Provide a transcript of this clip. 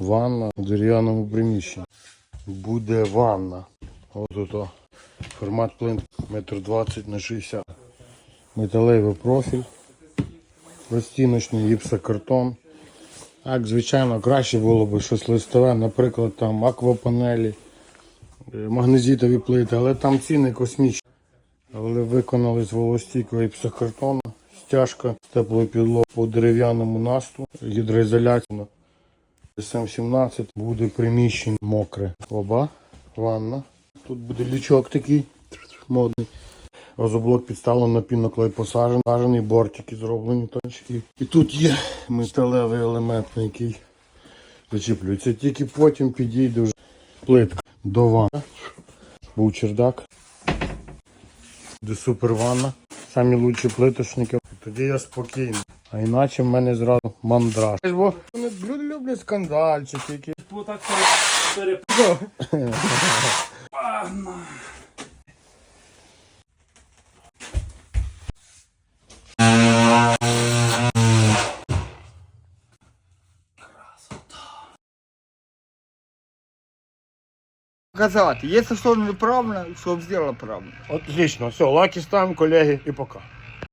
Ванна в дерев'яному приміщенні. Буде ванна. Ось тут. Формат плинт 1,20 на 60 Металевий профіль. Розтіночний гіпсокартон. Так, звичайно, краще було б щось листове, наприклад, там аквапанелі, е, магнезітові плити, але там ціни космічні. Але виконали з волостійкого гіпсокартону, стяжка, теплої підлоги по дерев'яному насту, гідроізоляція. СМ-17 буде приміщення мокре. Оба, ванна. Тут буде лючок такий модний. Розоблок підставлено на піноклей посаджений, посаджений, бортики зроблені точки. І тут є металевий елемент, на який зачіплюється. Тільки потім підійде вже плитка до ванни. Був чердак. Буде супер ванна. Самі лучші плиточники. Тоді я спокійний. А іначе в мене зразу мандраж. Бо вони люди люблять скандальчики, які Бо так пере... пере... Казати, если что неправильно, чтобы сделал правильно. Отлично, все, лаки ставимо, колеги, і пока.